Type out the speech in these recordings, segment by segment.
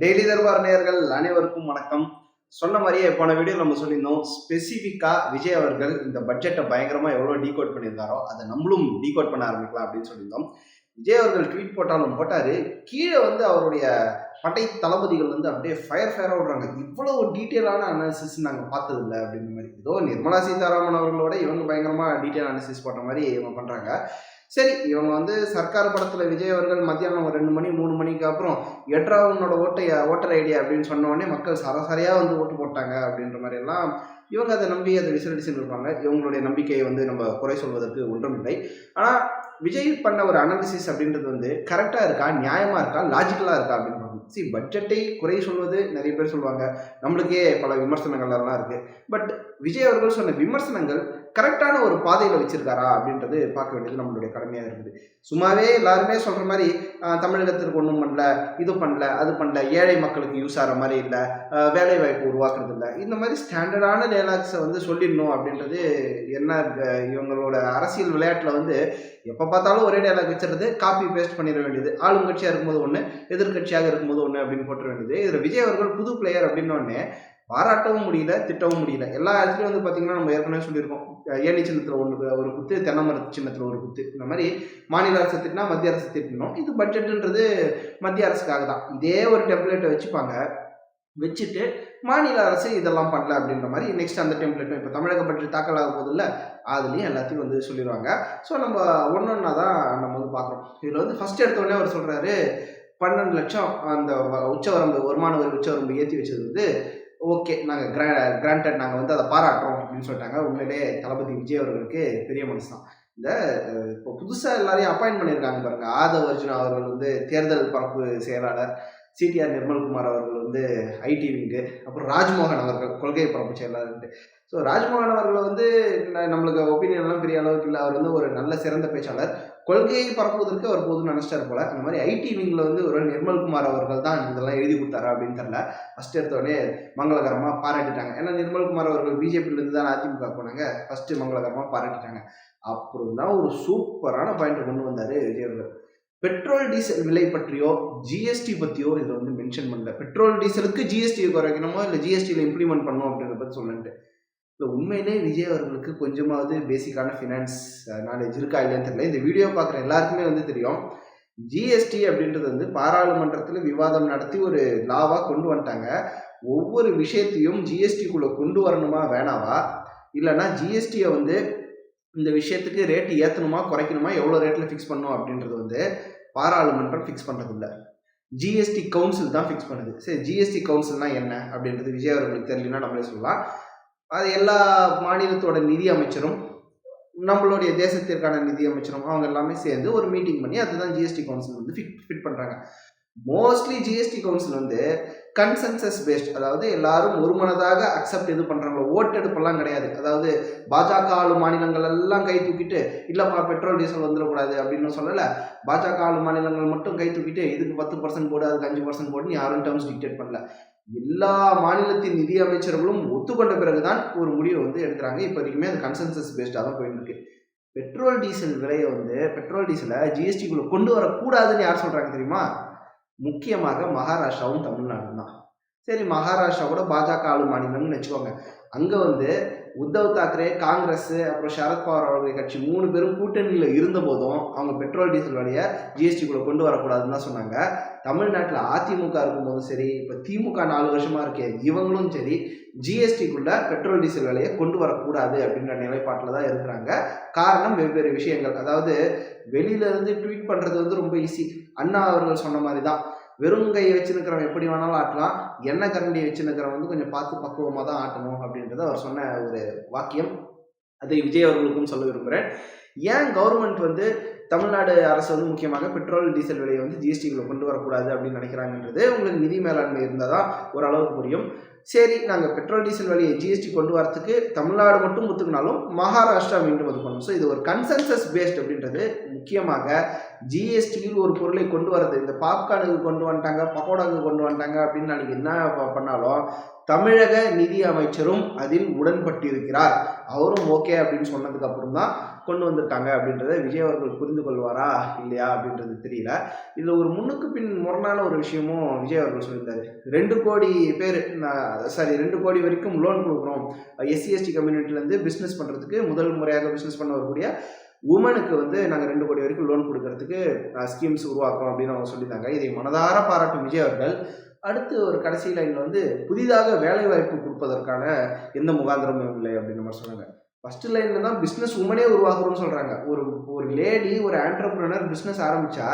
Daily Darbar நேர்கள் அனைவருக்கும் வணக்கம். சொன்ன மாதிரியே போன வீடியோ நம்ம சொல்லியிருந்தோம் ஸ்பெசிஃபிக்கா விஜய் அவர்கள் இந்த பட்ஜெட்டை பயங்கரமா எவ்வளவு டீகோட் பண்ணியிருந்தாரோ அதை நம்மளும் டீகோட் பண்ண ஆரம்பிக்கலாம் அப்படின்னு சொல்லியிருந்தோம். விஜய் அவர்கள் ட்வீட் போட்டாலும் போட்டாரு. கீழே வந்து அவருடைய படை தளபதிகள் வந்து அப்படியே ஃபயர் ஃபயராக விடுறாங்க இவ்வளவு டீட்டெயிலான அனாலிசிஸ் நாங்கள் பார்த்தது இல்லை ஏதோ நிர்மலா சீதாராமன் அவர்களோட இவங்க பயங்கரமாக டீட்டெயில் அனாலிசிஸ் போட்ட மாதிரி இவங்க பண்ணுறாங்க சரி இவங்க வந்து சர்க்கார் படத்தில் விஜய் அவர்கள் மத்தியானம் ஒரு ரெண்டு மணி மூணு மணிக்கு அப்புறம் எட்ரா உன்னோட ஓட்டை ஓட்டர் ஐடியா அப்படின்னு சொன்ன உடனே மக்கள் சராசரியாக வந்து ஓட்டு போட்டாங்க அப்படின்ற மாதிரி எல்லாம் இவங்க அதை நம்பி அதை விசிலடிச்சுட்டு இருப்பாங்க. இவங்களுடைய நம்பிக்கையை வந்து நம்ம குறை சொல்வதற்கு ஒன்றும் இல்லை. ஆனால் விஜய் பண்ண ஒரு அனாலிசிஸ் அப்படின்றது வந்து கரெக்டாக இருக்கா நியாயமாக இருக்கா லாஜிக்கலாக இருக்கா அப்படின்னு சி பட்ஜெட்டை குறை சொல்வது நிறைய பேர் சொல்லுவாங்க. நம்மளுக்கே பல விமர்சனங்கள் எல்லாம் இருக்குது பட் விஜய் அவர்கள் சொன்ன விமர்சனங்கள் கரெக்டான ஒரு பாதையில் வச்சிருக்காரா அப்படின்றது பார்க்க வேண்டியது நம்மளுடைய கடமையாக இருக்குது. சும்மாவே எல்லாருமே சொல்கிற மாதிரி தமிழகத்திற்கு ஒன்றும் பண்ணல இது பண்ணல அது பண்ணல ஏழை மக்களுக்கு யூஸ் ஆகிற மாதிரி இல்லை வேலை வாய்ப்பு உருவாக்குறது இல்லை. இந்த மாதிரி ஸ்டாண்டர்டான டைலாக்ஸை வந்து சொல்லிடணும் அப்படின்றது என்ன இவங்களோட அரசியல் விளையாட்டில் வந்து எப்போ பார்த்தாலும் ஒரே டைலாக் வச்சுறது காப்பி பேஸ்ட் பண்ணிட வேண்டியது. ஆளுங்கட்சியாக இருக்கும்போது ஒன்று எதிர்க்கட்சியாக இருக்கும்போது ஒன்று அப்படின்னு போட்டுற வேண்டியது. இதில் விஜய் அவர்கள் புது பிளேயர் அப்படின்னோடனே பாராட்டவும் முடியல திட்டவும் முடியல. எல்லா இடத்துலையும் வந்து பார்த்தீங்கன்னா நம்ம ஏற்கனவே சொல்லியிருக்கோம். அஹ் ஏணி சின்னத்தில் ஒன்று ஒரு குத்து தென்னை மரத்து சின்னத்தில் ஒரு குத்து. இந்த மாதிரி மாநில அரசு திட்டினா மத்திய அரசு திட்டணும். இது பட்ஜெட்டுன்றது மத்திய அரசுக்காக தான். இதே ஒரு டெம்ப்ளேட்டை வச்சுப்பாங்க. வச்சுட்டு மாநில அரசு இதெல்லாம் பண்ணல அப்படின்ற மாதிரி நெக்ஸ்ட் அந்த டெம்ப்ளேட்டும் இப்போ தமிழக பட்ஜெட் தாக்கல் ஆக போதில்ல அதுலேயும் எல்லாத்தையும் வந்து சொல்லிடுவாங்க. ஸோ நம்ம ஒன்று ஒன்றா தான் நம்ம வந்து பார்க்குறோம் இதில் வந்து ஃபஸ்ட் எடுத்தோடனே அவர் சொல்கிறாரு பன்னெண்டு லட்சம் அந்த வ- உச்சவரம்பு வருமான வரி உச்சவரம்பு ஏற்றி வச்சது வந்து ஓகே நாங்கள் கிரா கிராண்டட் நாங்கள் வந்து அதை பாராட்டுறோம் அப்படின்னு சொல்லிட்டாங்க. உண்மையிலே தளபதி விஜய் அவர்களுக்கு பெரிய மனசு தான் இந்த இப்போ புதுசாக எல்லாரையும் அப்பாயின்ட் பண்ணியிருக்காங்க பாருங்க. ஆதவ் அர்ஜுனா அவர்கள் வந்து தேர்தல் பரப்பு செயலாளர். சிடிஆர் நிர்மல்குமார் அவர்கள் வந்து ஐடி விங்கு அப்புறம் ராஜ்மோகன் அவர்கள் கொள்கை பரப்பு செயலாளர் ஸோ ராஜ்மோகன் அவர்கள் வந்து நம்மளுக்கு ஒப்பீனியன்லாம் பெரிய அளவுக்கு இல்லை. அவர் வந்து ஒரு நல்ல சிறந்த பேச்சாளர். கொள்கையை பரப்புவதற்கு அவர் போதும் நினச்சிட்டார் போல. அந்த மாதிரி ஐடி விங்கில் வந்து ஒரு நிர்மல்குமார் அவர்கள் தான் இதெல்லாம் எழுதி கொடுத்தாரா அப்படின்னு தெரில ஃபர்ஸ்ட் எடுத்தோடனே மங்களகரமாக பாராட்டிட்டாங்க. ஏன்னா நிர்மல்குமார் அவர்கள் பிஜேபியிலேருந்து தான் அதிமுக போனாங்க. ஃபஸ்ட்டு மங்களகரமாக பாராட்டிட்டாங்க. அப்புறம் தான் ஒரு சூப்பரான பாயிண்ட் கொண்டு வந்தார் விஜய் பெட்ரோல் டீசல் விலை பற்றியோ ஜிஎஸ்டி பற்றியோ இதை வந்து மென்ஷன் பண்ணல. பெட்ரோல் டீசலுக்கு ஜிஎஸ்டி குறைக்கணுமோ? இல்லை ஜிஎஸ்டியில் இம்ப்ளிமெண்ட் பண்ணணும் அப்படின்றத பற்றி சொல்லிட்டு இல்லை உண்மையிலே விஜய் அவர்களுக்கு கொஞ்சமாவது பேசிக்கான ஃபினான்ஸ் நாலேஜ் இருக்கா இல்லைன்னு தெரியல. இந்த வீடியோ பார்க்குற எல்லாருக்குமே வந்து தெரியும். ஜிஎஸ்டி அப்படின்றது வந்து பாராளுமன்றத்தில் விவாதம் நடத்தி ஒரு லாவாக கொண்டு வந்துட்டாங்க. ஒவ்வொரு விஷயத்தையும் ஜிஎஸ்டிக்குள்ளே கொண்டு வரணுமா வேணாவா? இல்லைன்னா ஜிஎஸ்டியை வந்து இந்த விஷயத்துக்கு ரேட்டு ஏற்றணுமா குறைக்கணுமா எவ்வளோ ரேட்டில் ஃபிக்ஸ் பண்ணணும் அப்படின்றது வந்து பாராளுமன்றம் ஃபிக்ஸ் பண்ணுறதில்ல ஜிஎஸ்டி கவுன்சில் தான் ஃபிக்ஸ் பண்ணுது. சரி ஜிஎஸ்டி கவுன்சில்னா என்ன அப்படின்றது விஜய் அவர்களுக்கு தெரியலன்னா நம்மளே சொல்லலாம். அது எல்லா மாநிலத்தோட நிதி அமைச்சரும் நம்மளுடைய தேசத்திற்கான நிதி அமைச்சரும் அவங்க எல்லாமே சேர்ந்து ஒரு மீட்டிங் பண்ணி அதுதான் ஜிஎஸ்டி கவுன்சில் வந்து ஃபிட் ஃபிட் பண்ணுறாங்க மோஸ்ட்லி ஜிஎஸ்டி கவுன்சில் வந்து கன்சென்சஸ் பேஸ்ட் அதாவது எல்லாரும் ஒருமனதாக அக்செப்ட் இது பண்ணுறாங்களோ ஓட்டெடுப்பெல்லாம் கிடையாது. அதாவது பாஜக ஆளு மாநிலங்கள் எல்லாம் கை தூக்கிட்டு இல்லைப்பா பெட்ரோல் டீசல் வந்துடக்கூடாது அப்படின்னு சொல்லலை. பாஜக ஆளு மாநிலங்கள் மட்டும் கை தூக்கிட்டு இதுக்கு பத்து பர்சன்ட் போடு அதுக்கு அஞ்சு பர்சன்ட் போடுன்னு யாரும் டேர்ம்ஸ் டிக்டேட் பண்ணல. எல்லா மாநிலத்தின் நிதி அமைச்சர்களும் ஒத்துக்கொண்ட பிறகுதான் ஒரு முடிவை வந்து எடுக்கிறாங்க. இப்போ வரைக்குமே அது கன்சென்சஸ் பேஸ்டாக தான் போயிட்டு இருக்கு பெட்ரோல் டீசல் விலையை வந்து பெட்ரோல் டீசலை ஜிஎஸ்டிக்குள்ளே கொண்டு வரக்கூடாதுன்னு யார் சொல்கிறாங்க தெரியுமா? முக்கியமாக மகாராஷ்டிராவும் தமிழ்நாடும் தான் சரி மகாராஷ்டிரா கூட பாஜக ஆளு மாநிலம்னு வச்சுக்கோங்க. அங்கே வந்து உத்தவ் தாக்கரே காங்கிரஸ் அப்புறம் சரத்பவார் அவர்களுடைய கட்சி மூணு பேரும் கூட்டணியில் இருந்த போதும் அவங்க பெட்ரோல் டீசல் விலையை ஜிஎஸ்டிக்குள்ளே கொண்டு வரக்கூடாதுன்னு தான் சொன்னாங்க. தமிழ்நாட்டில் அதிமுக இருக்கும்போதும் சரி இப்போ திமுக நாலு வருஷமாக இருக்கே இவங்களும் சரி ஜிஎஸ்டிக்குள்ளே பெட்ரோல் டீசல் விலையை கொண்டு வரக்கூடாது அப்படின்ற நிலைப்பாட்டில் தான் இருக்கிறாங்க. காரணம் வெவ்வேறு விஷயங்கள். அதாவது வெளியில இருந்து ட்வீட் பண்ணுறது வந்து ரொம்ப ஈஸி அண்ணா அவர்கள் சொன்ன மாதிரி தான் வெறும் கையை வச்சுருக்கிறவன் எப்படி வேணாலும் ஆட்டலாம். எண்ணெய் கரண்டியை வச்சுருக்கிறவன் வந்து கொஞ்சம் பார்த்து பக்குவமாக தான் ஆட்டணும் அப்படின்றத அவர் சொன்ன ஒரு வாக்கியம். அதை விஜய் அவர்களுக்கும் சொல்ல விரும்புகிறேன் ஏன் கவர்மெண்ட் வந்து தமிழ்நாடு அரசு வந்து முக்கியமாக பெட்ரோல் டீசல் விலையை வந்து ஜிஎஸ்டிக்குள்ள கொண்டு வரக்கூடாது அப்படின்னு நினைக்கிறாங்கன்றது உங்களுக்கு நிதி மேலாண்மை இருந்தால் தான் ஓரளவுக்கு புரியும். சரி நாங்கள் பெட்ரோல் டீசல் விலையை ஜிஎஸ்டி கொண்டு வரத்துக்கு தமிழ்நாடு மட்டும் ஒத்துக்கினாலும் மகாராஷ்டிரா மீண்டும் அது பண்ணும் ஸோ இது ஒரு கன்சென்சஸ் பேஸ்ட் அப்படின்றது. முக்கியமாக ஜிஎஸ்டியில் ஒரு பொருளை கொண்டு வரது இந்த பாப்கார்னுக்கு கொண்டு வந்துட்டாங்க பக்கோடாவுக்கு கொண்டு வந்துட்டாங்க அப்படின்னு நாளைக்கு என்ன பண்ணாலும் தமிழக நிதி அமைச்சரும் அதில் உடன்பட்டிருக்கிறார். அவரும் ஓகே அப்படின்னு சொன்னதுக்கு அப்புறம் தான் கொண்டு வந்திருக்காங்க அப்படின்றத விஜய் அவர்கள் புரிந்து கொள்வாரா இல்லையா அப்படின்றது தெரியல. இதில் ஒரு முன்னுக்கு பின் முரணான ஒரு விஷயமும் விஜய் அவர்கள் சொல்லியிருந்தாரு. ரெண்டு கோடி பேர் சாரி ரெண்டு கோடி வரைக்கும் லோன் கொடுக்குறோம் எஸ்சி எஸ்டி கம்யூனிட்டிலேருந்து பிஸ்னஸ் பண்ணுறதுக்கு முதல் முறையாக பிஸ்னஸ் பண்ண வரக்கூடிய உமனுக்கு வந்து நாங்கள் ரெண்டு கோடி வரைக்கும் லோன் கொடுக்கறதுக்கு ஸ்கீம்ஸ் உருவாக்குறோம் அப்படின்னு அவங்க சொல்லியிருந்தாங்க இதை மனதார பாராட்டும் விஜய் அவர்கள். அடுத்து ஒரு கடைசி லைனில் வந்து புதிதாக வேலை வாய்ப்பு கொடுப்பதற்கான எந்த முகாந்திரமும் இல்லை அப்படின்னு நம்ம சொன்னாங்க ஃபர்ஸ்ட் லைனில் தான் பிஸ்னஸ் உமனே உருவாக்குறோம்னு சொல்கிறாங்க ஒரு ஒரு லேடி ஒரு ஆண்டர்பிரினர் பிஸ்னஸ் ஆரம்பித்தா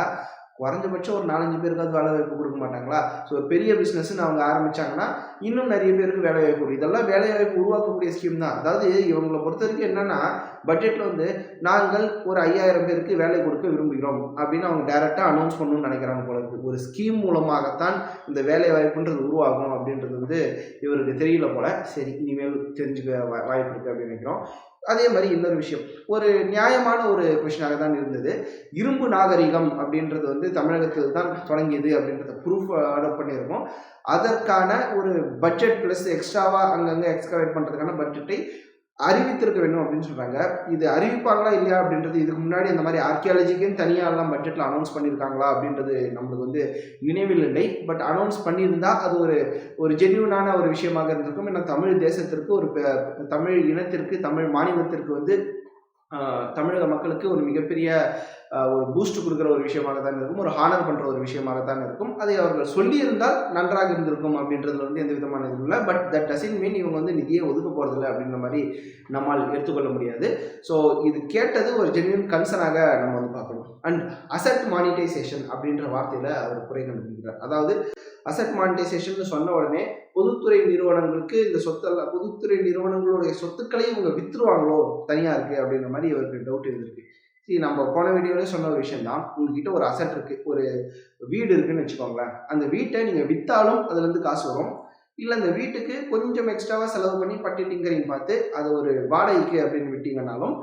குறைஞ்சபட்சம் ஒரு நாலஞ்சு பேருக்காவது வேலை வாய்ப்பு கொடுக்க மாட்டாங்களா? ஸோ பெரிய பிஸ்னஸ்ன்னு அவங்க ஆரம்பிச்சாங்கன்னா இன்னும் நிறைய பேருக்கு வேலை வாய்ப்பு இதெல்லாம் வேலை வாய்ப்பு உருவாக்கக்கூடிய ஸ்கீம் தான். அதாவது இவங்களை பொறுத்த வரைக்கும் என்னன்னா பட்ஜெட்டில் வந்து நாங்கள் ஒரு ஐயாயிரம் பேருக்கு வேலை கொடுக்க விரும்புகிறோம் அப்படின்னு அவங்க டைரெக்டாக அனௌன்ஸ் பண்ணணும்னு நினைக்கிறாங்க போல ஒரு ஸ்கீம் மூலமாகத்தான் இந்த வேலை வாய்ப்புன்றது உருவாகும் அப்படின்றது வந்து இவருக்கு தெரியல போல. சரி இனிமேல் தெரிஞ்சுக்க வா- வாய்ப்பு இருக்குது அப்படின்னு நினைக்கிறோம். அதே மாதிரி இன்னொரு விஷயம். ஒரு நியாயமான ஒரு கொஷினாக தான் இருந்தது. இரும்பு நாகரிகம் அப்படின்றது வந்து தமிழகத்தில் தான் தொடங்கியது அப்படின்றத ப்ரூஃப் ஆர்டர் பண்ணியிருக்கோம். அதற்கான ஒரு பட்ஜெட் ப்ளஸ் எக்ஸ்ட்ராவாக அங்கங்கே எக்ஸ்கவேட் பண்ணுறதுக்கான பட்ஜெட்டை அறிவித்திருக்க வேணும் அப்படின்னு சொல்கிறாங்க இது அறிவிப்பாங்களா இல்லையா அப்படின்றது இதுக்கு முன்னாடி இந்த மாதிரி ஆர்கியாலஜிக்குன்னு எல்லாம் பட்ஜெட்டில் அனௌன்ஸ் பண்ணியிருக்காங்களா அப்படின்றது நம்மளுக்கு வந்து நினைவில் இல்லை. பட் அனௌன்ஸ் பண்ணியிருந்தா அது ஒரு ஒரு ஜென்யூனான ஒரு விஷயமாக இருந்திருக்கும். ஏன்னா தமிழ் தேசத்திற்கு ஒரு பெ- தமிழ் இனத்திற்கு தமிழ் மாநிலத்திற்கு வந்து தமிழக மக்களுக்கு ஒரு மிகப்பெரிய ஒரு பூஸ்ட் கொடுக்குற ஒரு விஷயமாக தான் இருக்கும். ஒரு ஹானர் பண்ணுற ஒரு விஷயமாக தான் இருக்கும். அதை அவர்கள் சொல்லியிருந்தால் நன்றாக இருந்திருக்கும் அப்படின்றதுல வந்து எந்த விதமான இதுவும் இல்லை. பட் தட் டசின் மீன் இவங்க வந்து நிதியை ஒதுக்க போகிறதில்ல அப்படின்ற மாதிரி நம்மால் எடுத்துக்கொள்ள முடியாது. ஸோ இது கேட்டது ஒரு ஜென்யூன் கன்சர்னாக நம்ம வந்து பார்க்கணும். அண்ட் அசட் மானிட்டைசேஷன் அப்படின்ற வார்த்தையில் அவர் குறை கண்டுபிடிக்கிறார். அதாவது அசட் மானிட்டைசேஷன் சொன்ன உடனே பொதுத்துறை நிறுவனங்களுக்கு இந்த சொத்தெல்லாம் பொதுத்துறை நிறுவனங்களுடைய சொத்துக்களை இவங்க வித்துருவாங்களோ? தனியாக இருக்குது அப்படின்ற மாதிரி இவருக்கு டவுட் இருந்திருக்கு. சரி நம்ம போன வீடியோவில் சொன்ன ஒரு விஷயம் தான் உங்ககிட்ட ஒரு அசட் இருக்குது ஒரு வீடு இருக்குன்னு வச்சுக்கோங்களேன். அந்த வீட்டை நீங்கள் விற்றாலும் அதுலேருந்து காசு வரும். இல்லை அந்த வீட்டுக்கு கொஞ்சம் எக்ஸ்ட்ராவாக செலவு பண்ணி பட்டி டிங்கரிங் பார்த்து அது ஒரு வாடகைக்கு அப்படின்னு விட்டிங்கனாலும்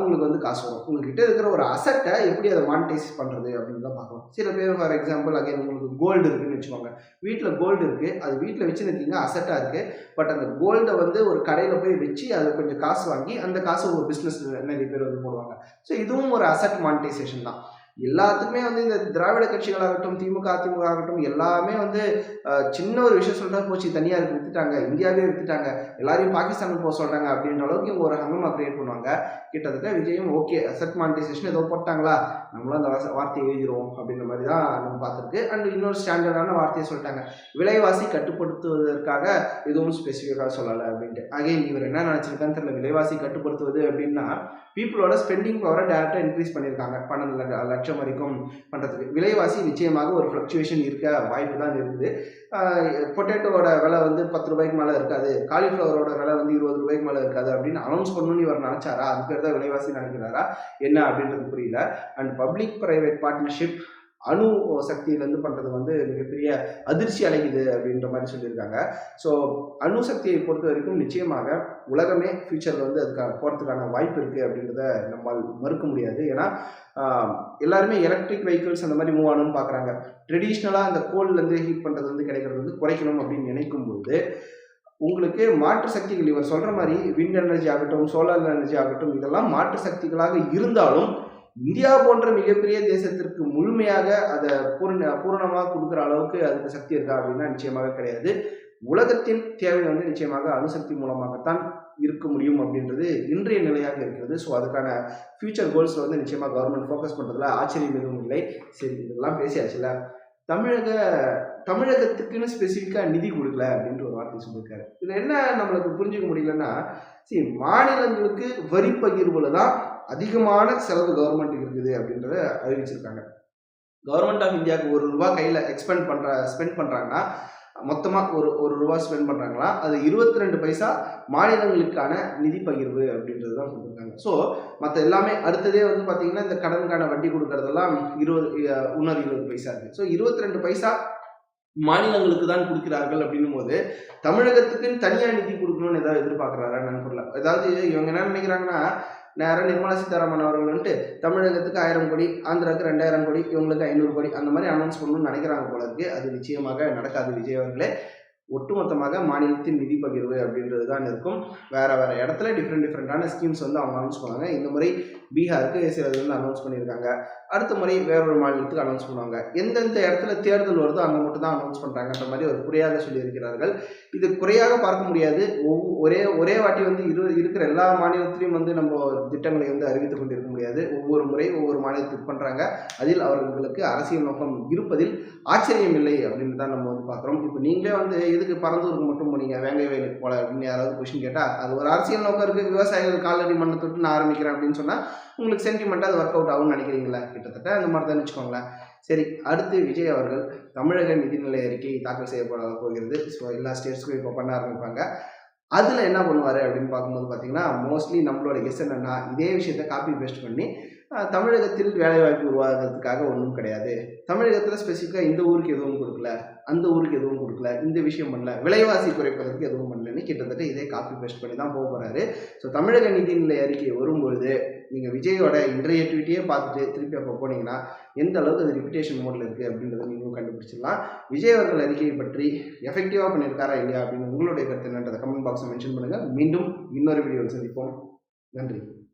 உங்களுக்கு வந்து காசு வரும். உங்ககிட்ட இருக்கிற ஒரு அசட்டை எப்படி அதை மானிட்டைஸ் பண்ணுறது அப்படின்னு தான் பார்க்கணும். சில பேர் ஃபார் எக்ஸாம்பிள் அகைன் உங்களுக்கு கோல்டு இருக்குன்னு வச்சுக்கோங்க. வீட்டில் கோல்டு இருக்குது அது வீட்டில் வச்சு நிற்கிங்க அசட்டாக இருக்குது பட் அந்த கோல்டை வந்து ஒரு கடையில் போய் வச்சு அதை கொஞ்சம் காசு வாங்கி அந்த காசு ஒரு பிஸ்னஸ் நிறைய பேர் வந்து போடுவாங்க. ஸோ இதுவும் ஒரு அசட் மானிட்டைசேஷன் தான். எல்லாத்துக்குமே வந்து இந்த திராவிட கட்சிகளாகட்டும் திமுக அதிமுக ஆகட்டும் எல்லாமே வந்து சின்ன ஒரு விஷயம் சொல்கிறா போச்சு தனியாக இருக்கும் எடுத்துட்டாங்க இந்தியாவே எடுத்துட்டாங்க எல்லாரையும் பாகிஸ்தானுக்கு போக சொல்கிறாங்க அப்படின்ற அளவுக்கு இவங்க ஒரு ஹங்கமாக கிரியேட் பண்ணுவாங்க. கிட்டத்தட்ட விஜயும் ஓகே அசட் மானிட்டைசேஷன் ஏதோ போட்டாங்களா? நம்மளும் அந்த வாச- வார்த்தையை எழுதிடுவோம் அப்படின்ற மாதிரி தான் நம்ம பார்த்துருக்கு. அண்ட் இன்னொரு ஸ்டாண்டர்டான வார்த்தையை சொல்லிட்டாங்க. விலைவாசி கட்டுப்படுத்துவதற்காக எதுவும் ஸ்பெசிஃபிக்காக சொல்லலை அப்படின்ட்டு. அகைன் இவர் என்ன நினச்சிருக்கான்னு தெரியல. விலைவாசி கட்டுப்படுத்துவது அப்படின்னா பீப்புளோட ஸ்பெண்டிங் பவரை டேரெக்டாக இன்க்ரீஸ் பண்ணியிருக்காங்க. பன்னெண்டு லட்சம் வரைக்கும் பண்ணுறதுக்கு விலைவாசி நிச்சயமாக ஒரு ஃப்ளக்சுவேஷன் இருக்க வாய்ப்பு தான் இருக்குது. பொட்டேட்டோவோட விலை வந்து பத்து ரூபாய்க்கு மேலே இருக்காது. காலிஃப்ளவரோட விலை வந்து இருபது ரூபாய்க்கு மேலே இருக்காது அப்படின்னு அனௌன்ஸ் பண்ணணும்னு இவர் நினச்சாரா? அது பேர் தான் விலைவாசி நினைக்கிறாரா? என்ன அப்படின்றது புரியல. அண்ட் பப்ளிக் ப்ரைவேட் பார்ட்னர்ஷிப் அணு சக்தியிலேருந்து பண்ணுறது வந்து மிகப்பெரிய அதிர்ச்சி அடைக்குது அப்படின்ற மாதிரி சொல்லியிருக்காங்க. ஸோ அணு சக்தியை பொறுத்த வரைக்கும் நிச்சயமாக உலகமே ஃப்யூச்சரில் வந்து அதுக்கான போகிறதுக்கான வாய்ப்பு இருக்குது அப்படின்றத நம்மால் மறுக்க முடியாது. ஏன்னா எல்லாருமே எலக்ட்ரிக் வெஹிக்கிள்ஸ் அந்த மாதிரி மூவ் ஆகணும்னு பார்க்குறாங்க ட்ரெடிஷ்னலாக அந்த கோல்லேருந்து ஹீட் பண்ணுறது வந்து கிடைக்கிறது வந்து குறைக்கணும் அப்படின்னு நினைக்கும் போது உங்களுக்கு மாற்று சக்திகள் இவர் சொல்கிற மாதிரி விண்ட் எனர்ஜி ஆகட்டும் சோலார் எனர்ஜி ஆகட்டும் இதெல்லாம் மாற்று சக்திகளாக இருந்தாலும் இந்தியா போன்ற மிகப்பெரிய தேசத்திற்கு முழுமையாக அதை பூர்ண பூரணமாக கொடுக்குற அளவுக்கு அதுக்கு சக்தி இருக்கா அப்படின்னா நிச்சயமாக கிடையாது. உலகத்தின் தேவை வந்து நிச்சயமாக அணுசக்தி மூலமாகத்தான் இருக்க முடியும் அப்படின்றது இன்றைய நிலையாக இருக்கிறது. ஸோ அதுக்கான ஃபியூச்சர் கோல்ஸில் வந்து நிச்சயமாக கவர்மெண்ட் ஃபோக்கஸ் பண்ணுறதுல ஆச்சரியம் எதுவும் இல்லை. சரி இதெல்லாம் பேசியாச்சுல தமிழக தமிழகத்துக்குன்னு ஸ்பெசிஃபிக்காக நிதி கொடுக்கல அப்படின்ற வார்த்தை சொல்லியிருக்காரு. இதில் என்ன நம்மளுக்கு புரிஞ்சுக்க முடியலன்னா சரி மாநிலங்களுக்கு வரி பகிர்வுல தான் அதிகமான செலவு கவர்மெண்ட் இருக்குது அப்படின்றத அறிவிச்சிருக்காங்க. கவர்மெண்ட் ஆஃப் இந்தியாவுக்கு ஒரு ரூபா கையில் எக்ஸ்பெண்ட் பண்ணுற ஸ்பெண்ட் பண்ணுறாங்கன்னா மொத்தமாக ஒரு ஒரு ரூபா ஸ்பெண்ட் பண்ணுறாங்களா அது இருபத்தி ரெண்டு பைசா மாநிலங்களுக்கான நிதி பகிர்வு அப்படின்றது தான் கொடுத்துருக்காங்க ஸோ மற்ற எல்லாமே அடுத்ததே வந்து பார்த்தீங்கன்னா இந்த கடனுக்கான வட்டி கொடுக்கறதெல்லாம் இருபது இன்னொரு இருபது பைசா இருக்குது ஸோ இருபத்தி ரெண்டு பைசா மாநிலங்களுக்கு தான் கொடுக்கிறார்கள் அப்படின்னும் போது தமிழகத்துக்குன்னு தனியாக நிதி கொடுக்கணும்னு ஏதாவது எதிர்பார்க்கிறாரா? நண்பர்ல அதாவது இவங்க என்ன நினைக்கிறாங்கன்னா நேரம் நிர்மலா சீதாராமன் அவர்கள் வந்துட்டு தமிழகத்துக்கு ஆயிரம் கோடி ஆந்திராவுக்கு ரெண்டாயிரம் கோடி இவங்களுக்கு ஐநூறு கோடி அந்த மாதிரி அனௌன்ஸ் பண்ணணும்னு நினைக்கிறாங்க போல இருக்கு. அது நிச்சயமாக நடக்காது விஜய் அவர்களே. ஒட்டுமொத்தமாக மாநிலத்தின் நிதி பகிர்வு அப்படின்றது தான் இருக்கும். வேறு வேறு இடத்துல டிஃப்ரெண்ட் டிஃப்ரெண்ட்டான ஸ்கீம்ஸ் வந்து அவங்க அனௌன்ஸ் பண்ணுவாங்க. இந்த முறை பீகாருக்கு சிலது வந்து அனௌன்ஸ் பண்ணியிருக்காங்க. அடுத்த முறை வேறொரு மாநிலத்துக்கு அனௌன்ஸ் பண்ணுவாங்க. எந்தெந்த இடத்துல தேர்தல் வருதோ அங்கே மட்டும் தான் அனௌன்ஸ் பண்ணுறாங்கன்ற மாதிரி ஒரு குறையாக சொல்லியிருக்கிறார்கள். இது குறையாக பார்க்க முடியாது. ஒரே ஒரே வாட்டி வந்து இரு இருக்கிற எல்லா மாநிலத்திலையும் வந்து நம்ம திட்டங்களை வந்து அறிவித்துக் கொண்டிருக்க முடியாது. ஒவ்வொரு முறை ஒவ்வொரு மாநிலத்துக்கு பண்ணுறாங்க அதில் அவர்களுக்கு அரசியல் நோக்கம் இருப்பதில் ஆச்சரியம் இல்லை அப்படின்னு தான் நம்ம வந்து பார்க்குறோம். இப்போ நீங்களே வந்து எதுக்கு பரந்தூருக்கு மட்டும் போனீங்க? வேங்கை வயலுக்கு போல அப்படின்னு யாராவது கொஷின் கேட்டால் அது ஒரு அரசியல் நோக்கம் இருக்குது விவசாயிகள் காலடி மண்ணை தொட்டு நான் ஆரம்பிக்கிறேன் அப்படின்னு சொன்னால் உங்களுக்கு சென்டிமெண்ட்டாக அது ஒர்க் அவுட் ஆகும்னு நினைக்கிறீங்களா? கிட்டத்தட்ட அந்த மாதிரி தான் வச்சுக்கோங்களேன் சரி அடுத்து விஜய் அவர்கள் தமிழக நிதிநிலை அறிக்கை தாக்கல் செய்யப்பட போகிறது. ஸோ எல்லா ஸ்டேட்ஸ்க்கும் இப்போ பண்ண ஆரம்பிப்பாங்க. அதில் என்ன பண்ணுவார் அப்படின்னு பார்க்கும்போது பார்த்தீங்கன்னா மோஸ்ட்லி நம்மளோட கெஸ் என்னன்னா இதே விஷயத்த காப்பி பேஸ்ட் பண்ணி தமிழகத்தில் வேலைவாய்ப்பு உருவாகிறதுக்காக ஒன்றும் கிடையாது. தமிழகத்தில் ஸ்பெசிஃபிக்காக இந்த ஊருக்கு எதுவும் கொடுக்கல அந்த ஊருக்கு எதுவும் கொடுக்கல இந்த விஷயம் பண்ணல விலைவாசி குறைப்பதற்கு எதுவும் பண்ணலன்னு கிட்டத்தட்ட இதே காப்பி பேஸ்ட் பண்ணி தான் போக போகிறாரு ஸோ தமிழக நிதிநிலை அறிக்கை வரும்பொழுது நீங்கள் விஜயோட இன்றைய ட்வீட்டையே பார்த்துட்டு திருப்பி அப்போ போனீங்கன்னா எந்த அளவுக்கு அது ரிப்பிட்டேஷன் மோடில் இருக்குது அப்படின்றத நீங்களும் கண்டுபிடிச்சிடலாம். விஜய் அவர்கள் அறிக்கையை பற்றி எஃபெக்டிவாக பண்ணியிருக்காரா இல்லையா அப்படின்னு உங்களுடைய கருத்து என்னன்றதை கமெண்ட் பாக்ஸை மென்ஷன் பண்ணுங்கள் மீண்டும் இன்னொரு வீடியோவில் சந்திப்போம். நன்றி.